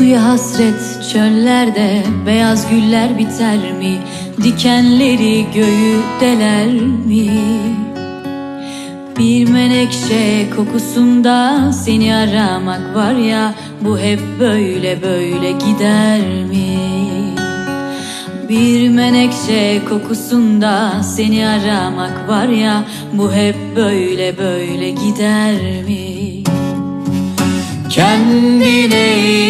Suya hasret çöllerde beyaz güller biter mi? Dikenleri göğü deler mi? Bir menekşe kokusunda seni aramak var ya Bu hep böyle böyle gider mi? Bir menekşe kokusunda seni aramak var ya Bu hep böyle böyle gider mi? Kendine iyi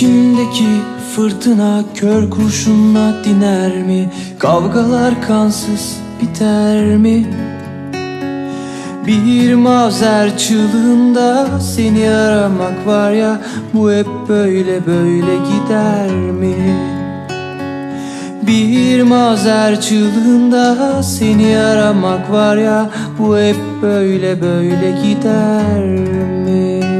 İçimdeki fırtına kör kurşunla diner mi? Kavgalar kansız biter mi? Bir mazer çığlığında seni aramak var ya Bu hep böyle böyle gider mi? Bir mazer çığlığında seni aramak var ya Bu hep böyle böyle gider mi?